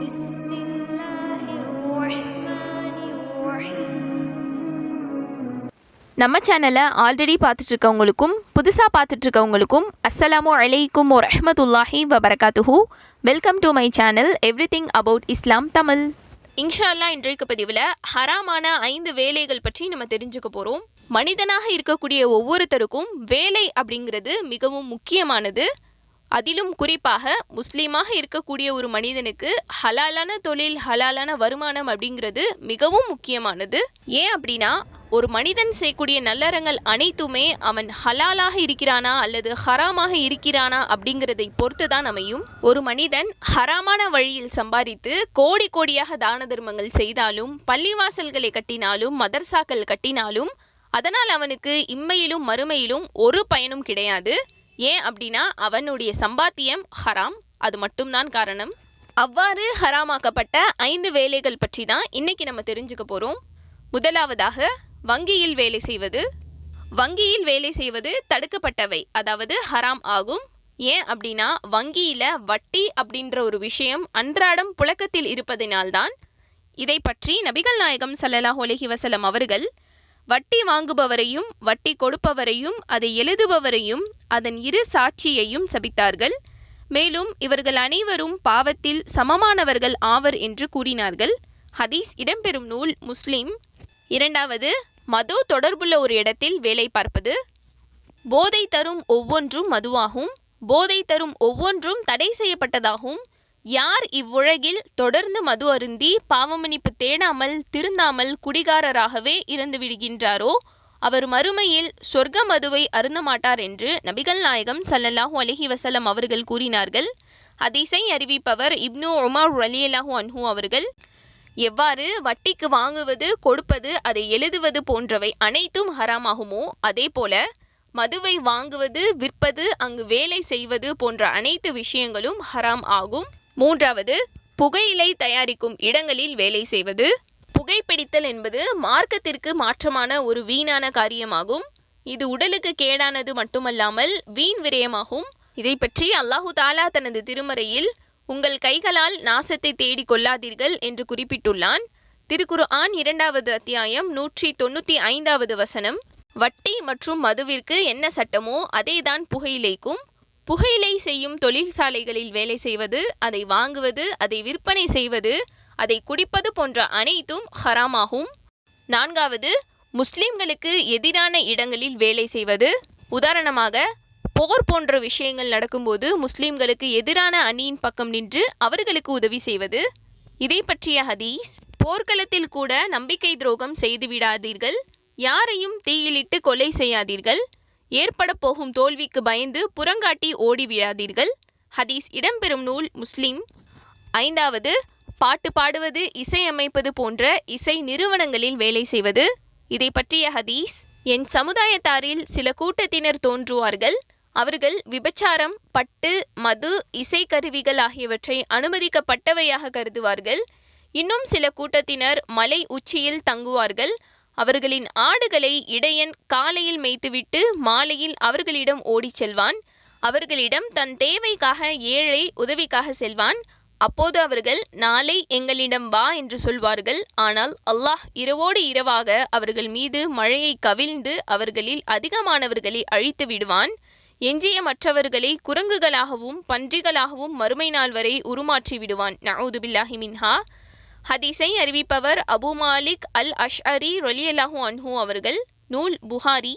بسم الله الرحمن الرحيم நம்ம சேனலை ஆல்ரெடி பார்த்துட்டு இருக்கவங்களுக்கும் புதுசாக பார்த்துட்டு இருக்கவங்களுக்கும் அஸ்ஸலாமு அலைக்கும் வரஹ்மத்துல்லாஹி வபரகாத்துஹு welcome to my channel everything about Islam Tamil இன்ஷா அல்லாஹ் இன்றைக்கு பதிவில் ஹராமான ஐந்து வேலைகள் பற்றி நம்ம தெரிஞ்சுக்க போகிறோம் மனிதனாக இருக்கக்கூடிய ஒவ்வொருத்தருக்கும் வேலை அப்படிங்கிறது மிகவும் முக்கியமானது அதிலும் குறிப்பாக முஸ்லீமாக இருக்கக்கூடிய ஒரு மனிதனுக்கு ஹலாலான தொழில் ஹலாலான வருமானம் அப்படிங்கிறது மிகவும் முக்கியமானது. ஏன் அப்படின்னா ஒரு மனிதன் செய்யக்கூடிய நல்லறங்கள் அனைத்துமே அவன் ஹலாலாக இருக்கிறானா அல்லது ஹராமாக இருக்கிறானா அப்படிங்கிறதை பொறுத்து தான் அமையும். ஒரு மனிதன் ஹராமான வழியில் சம்பாதித்து கோடி கோடியாக தான தர்மங்கள் செய்தாலும் பள்ளிவாசல்களை கட்டினாலும் மதர்சாக்கள் கட்டினாலும் அதனால் அவனுக்கு இம்மையிலும் மறுமையிலும் ஒரு பயனும் கிடையாது. ஏன் அப்படின்னா அவனுடைய சம்பாத்தியம் ஹராம் அது மட்டும்தான் காரணம். அவ்வாறு ஹராமாக்கப்பட்ட ஐந்து வேலைகள் பற்றி தான் இன்னைக்கு நம்ம தெரிஞ்சுக்க போகிறோம் முதலாவதாக வங்கியில் வேலை செய்வது. வங்கியில் வேலை செய்வது தடுக்கப்பட்டவை அதாவது ஹராம் ஆகும். ஏன் அப்படின்னா வங்கியில் வட்டி அப்படின்ற ஒரு விஷயம் அன்றாடம் புழக்கத்தில் இருப்பதினால்தான். இதை பற்றி நபிகள் நாயகம் ஸல்லல்லாஹு அலைஹி வசலம் அவர்கள் வட்டி வாங்குபவரையும் வட்டி கொடுப்பவரையும் அதை எழுதுபவரையும் அதன் இரு சாட்சியையும் சபித்தார்கள். மேலும் இவர்கள் அனைவரும் பாவத்தில் சமமானவர்கள் ஆவர் என்று கூறினார்கள். ஹதீஸ் இடம்பெறும் நூல் முஸ்லிம். இரண்டாவது மது தொடர்புள்ள ஒரு இடத்தில் வேலை பார்ப்பது. போதை தரும் ஒவ்வொன்றும் மதுவாகும். போதை தரும் ஒவ்வொன்றும் தடை செய்யப்பட்டதாகும். யார் இவ்வுலகில் தொடர்ந்து மது அருந்தி பாவமன்னிப்பு தேடாமல் திருந்தாமல் குடிகாரராகவே இறந்து விடுகின்றாரோ அவர் மறுமையில் சொர்க்க மதுவை அருந்த மாட்டார் என்று நபிகள் நாயகம் சல்லல்லாஹு அலஹி வசலம் அவர்கள் கூறினார்கள். அதிசை அறிவிப்பவர் இப்னு உமர் அலியலாஹு அன்ஹூ அவர்கள். எவ்வாறு வட்டிக்கு வாங்குவது கொடுப்பது அதை எழுதுவது போன்றவை அனைத்தும் ஹராமாகுமோ அதே போல மதுவை வாங்குவது விற்பது அங்கு வேலை செய்வது போன்ற அனைத்து விஷயங்களும் ஹராம் ஆகும். மூன்றாவது புகையிலை தயாரிக்கும் இடங்களில் வேலை செய்வது. புகைப்பிடித்தல் என்பது மார்க்கத்திற்கு மாற்றமான ஒரு வீணான காரியமாகும். இது உடலுக்கு கேடானது மட்டுமல்லாமல் வீண் விரயமாகும். இதை பற்றி அல்லாஹு தாலா தனது திருமறையில் உங்கள் கைகளால் நாசத்தை தேடிக் கொள்ளாதீர்கள் என்று குறிப்பிட்டுள்ளான். திருக்குரு ஆன் இரண்டாவது அத்தியாயம் நூற்றி தொண்ணூற்றி ஐந்தாவது வசனம். வட்டி மற்றும் மதுவிற்கு என்ன சட்டமோ அதேதான் புகையிலைக்கும். புகையிலை செய்யும் தொழிற்சாலைகளில் வேலை செய்வது அதை வாங்குவது அதை விற்பனை செய்வது அதை குடிப்பது போன்ற அனைத்தும் ஹராமாகும். நான்காவது முஸ்லிம்களுக்கு எதிரான இடங்களில் வேலை செய்வது. உதாரணமாக போர் போன்ற விஷயங்கள் நடக்கும்போது முஸ்லிம்களுக்கு எதிரான அணியின் பக்கம் நின்று அவர்களுக்கு உதவி செய்வது. இதை பற்றிய ஹதீஸ் போர்க்களத்தில் கூட நம்பிக்கை துரோகம் செய்துவிடாதீர்கள். யாரையும் தீயிலிட்டு கொலை செய்யாதீர்கள். ஏற்பட போகும் தோல்விக்கு பயந்து புறங்காட்டி ஓடிவிடாதீர்கள் ஹதீஸ் இடம்பெறும் நூல் முஸ்லிம். ஐந்தாவது பாட்டு பாடுவது இசையமைப்பது போன்ற இசை நிறுவனங்களில் வேலை செய்வது. இதை பற்றிய ஹதீஸ் என் சமுதாயத்தாரில் சில கூட்டத்தினர் தோன்றுவார்கள். அவர்கள் விபச்சாரம் பட்டு மது இசைக்கருவிகள் ஆகியவற்றை அனுமதிக்கப்பட்டவையாக கருதுவார்கள். இன்னும் சில கூட்டத்தினர் மலை உச்சியில் தங்குவார்கள். அவர்களின் ஆடுகளை இடையன் காலையில் மேய்த்துவிட்டு மாலையில் அவர்களிடம் ஓடிச் செல்வான். அவர்களிடம் தன் தேவைக்காக ஏழை உதவிக்காக செல்வான். அப்போது அவர்கள் நாளை எங்களிடம் வா என்று சொல்வார்கள். ஆனால் அல்லாஹ் இரவோடு இரவாக அவர்கள் மீது மழையை கவிழ்ந்து அவர்களில் அதிகமானவர்களை அழித்து விடுவான். எஞ்சிய மற்றவர்களை குரங்குகளாகவும் பன்றிகளாகவும் மறுமை நாள் வரை உருமாற்றி விடுவான். நவூது பில்லாஹி மின்ஹா. ஹதீஸை அறிவிப்பவர் அபு மாலிக் அல் அஷ்அரி ரொலியல்லாஹு அன்ஹூ அவர்கள் நூல் புகாரி.